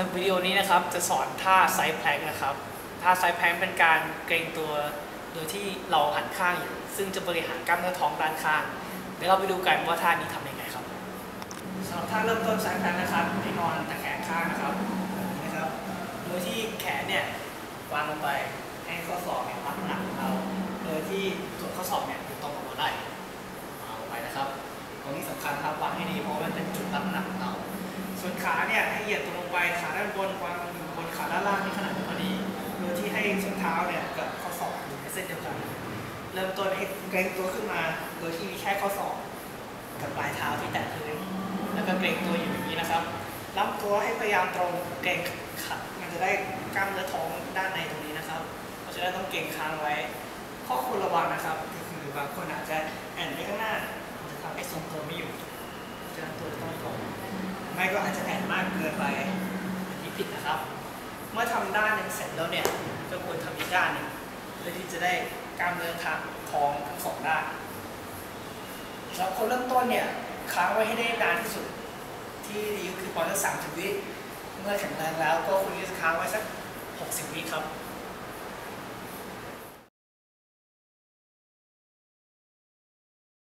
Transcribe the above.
สำหรับวิดีโอนี้นะครับจะสอนท่าไซด์แพลงก์นะครับ ท่าไซด์แพลงก์เป็นการเกรงตัวโดยที่เราหันข้างอยู่ ซึ่งจะบริหารกล้ามเนื้อท้องด้านข้าง เดี๋ยวเราไปดูกันว่าท่านี้ทำยังไงครับสำหรับท่าเริ่มต้นไซด์แพลงก์นะครับให้นอนตะแคงข้างนะครับนะครับ โดยที่แขนเนี่ยวางลงไปให้ข้อศอกเนี่ยรับหนักของเรา โดยที่ส่วนข้อศอกเนี่ย ขาเนี่ยให้เหยียดตรงลงไปขาด้านบนวางอยู่บนขาด้านล่างที่ขนาดพอดีโดยที่ให้ส้นเท้าเนี่ยกับข้อศอกอยู่ในเส้นเดียวกันเริ่มต้นให้เกรงตัวขึ้นมา โดยที่มีแค่ข้อศอกกับปลายเท้าที่แตะพื้นแล้วก็เกรงตัวอยู่อย่างนี้นะครับลำตัวให้พยายามตรงเกรงขามันจะได้กล้ามเนื้อท้องด้านในตรงนี้นะครับ เพราะฉะนั้นต้องเกรงค้างไว้ข้อควรระวังนะครับก็คือบางคนอาจจะแอนไปข้าง ไม่ก็อาจจะแอนมากเกินไปอันนี้ผิดนะครับ เมื่อทำด้านหนึ่งเสร็จแล้วเนี่ยก็ควรทำอีกด้านหนึ่งเพื่อที่จะได้กล้ามเนื้อท้ท้องทั้งสองด้านสำหรับคนเริ่มต้นเนี่ยค้างไว้ให้ได้นานที่สุด ที่ดีก็คือประมาณสักสามสิบวิเมื่อแข็งแรงแล้วก็ควรที่จะค้างไว้สักหกสิบวิครับ